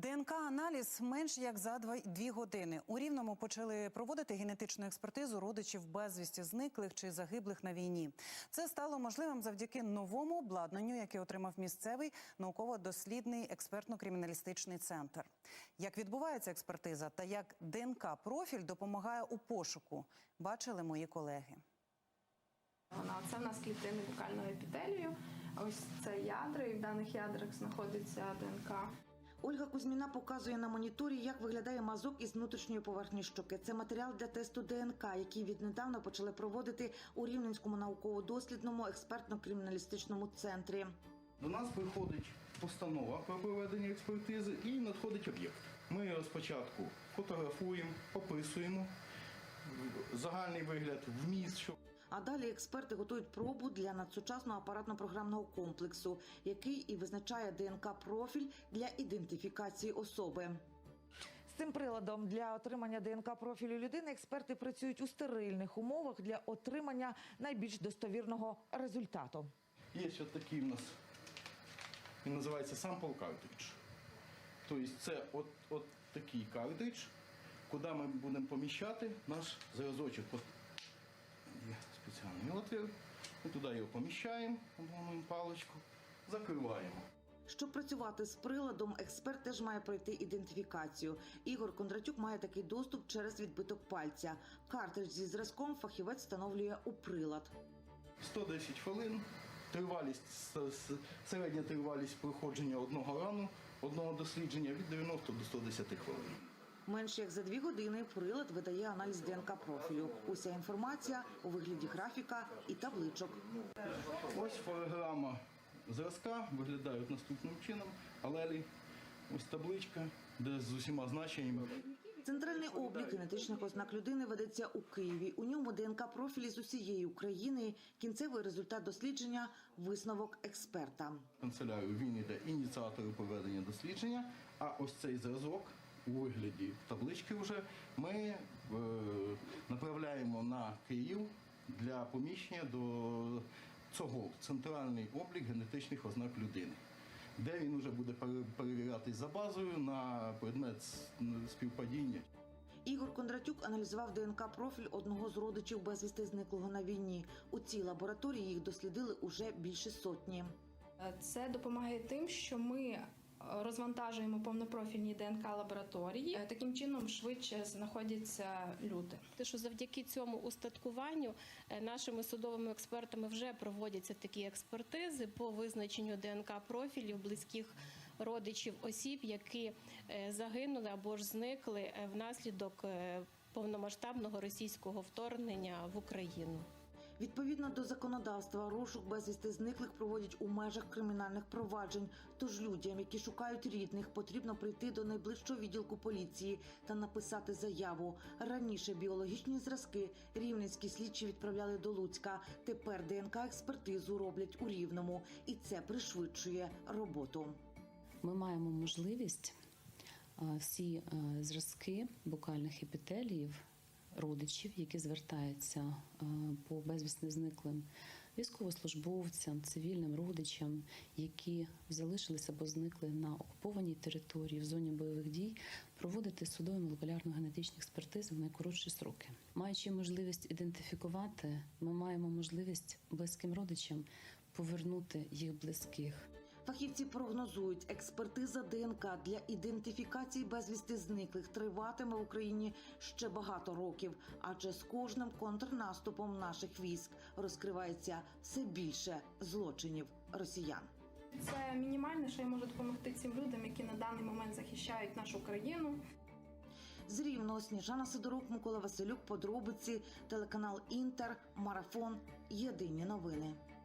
ДНК-аналіз менш як за дві години. У Рівному почали проводити генетичну експертизу родичів безвісті зниклих чи загиблих на війні. Це стало можливим завдяки новому обладнанню, яке отримав місцевий науково-дослідний експертно-криміналістичний центр. Як відбувається експертиза та як ДНК-профіль допомагає у пошуку, бачили мої колеги. Вона це в нас клітини букального епітелію. Ось це ядра, і в даних ядрах знаходиться ДНК. Ольга Кузьміна показує на моніторі, як виглядає мазок із внутрішньої поверхні щоки. Це матеріал для тесту ДНК, який віднедавна почали проводити у Рівненському науково-дослідному експертно-криміналістичному центрі. До нас приходить постанова про проведення експертизи і надходить об'єкт. Ми його спочатку фотографуємо, описуємо загальний вигляд, вміст, А далі експерти готують пробу для надсучасного апаратно-програмного комплексу, який і визначає ДНК-профіль для ідентифікації особи. Цим приладом для отримання ДНК профілю людини експерти працюють у стерильних умовах для отримання найбільш достовірного результату. є ось такий в нас, він називається sample cartridge. Тобто це от, от такий картридж, куди ми будемо поміщати наш зразочок. Отвір. Ми туди його поміщаємо, обламуємо паличку, закриваємо. Щоб працювати з приладом, експерт теж має пройти ідентифікацію. Ігор Кондратюк має такий доступ через відбиток пальця. Картридж зі зразком фахівець встановлює у прилад. 110 хвилин. Тривалість середня тривалість проходження одного рану, одного дослідження від 90 до 110 хвилин. Менш як за дві години прилад видає аналіз ДНК профілю. Уся інформація у вигляді графіка і табличок. Ось фотограма зразка виглядають наступним чином. Алелі, ось табличка, де з усіма значеннями. Центральний облік генетичних ознак людини ведеться у Києві. У ньому ДНК профілі з усієї України. Кінцевий результат дослідження висновок експерта. Канцелярію він іде ініціатору проведення дослідження, а ось цей зразок у вигляді таблички вже ми е, направляємо на Київ для поміщення до цього центральний облік генетичних ознак людини, де він вже буде перевірятись за базою на предмет співпадіння. Ігор Кондратюк аналізував ДНК профіль одного з родичів безвісти зниклого на війні. У цій лабораторії їх дослідили уже більше сотні. Це допомагає тим, що ми розвантажуємо повнопрофільні ДНК лабораторії. Е, Таким чином швидше знаходяться люди. Те, що завдяки цьому устаткуванню е, нашими судовими експертами вже проводяться такі експертизи по визначенню ДНК профілів близьких родичів осіб, які е, загинули або ж зникли внаслідок повномасштабного російського вторгнення в Україну. Відповідно до законодавства, розшук безвісти зниклих проводять у межах кримінальних проваджень. Тож людям, які шукають рідних, потрібно прийти до найближчого відділку поліції та написати заяву. Раніше біологічні зразки рівненські слідчі відправляли до Луцька. Тепер ДНК експертизу роблять у Рівному, і це пришвидшує роботу. ми маємо можливість всі е, зразки букальних епітеліїв родичів, які звертаються е, по безвісно зниклим військовослужбовцям, цивільним родичам, які залишилися або зникли на окупованій території в зоні бойових дій, проводити судові молекулярно генетичні експертизи в найкоротші сроки. Маючи можливість ідентифікувати, ми маємо можливість близьким родичам повернути їх близьких. Фахівці прогнозують, експертиза ДНК для ідентифікації безвісти зниклих триватиме в Україні ще багато років, адже з кожним контрнаступом наших військ розкривається все більше злочинів росіян. Це мінімальне, що я можу допомогти цим людям, які на даний момент захищають нашу країну. З Рівного Сніжана Сидорук, Микола Василюк, подробиці, телеканал Інтер, Марафон. Єдині новини.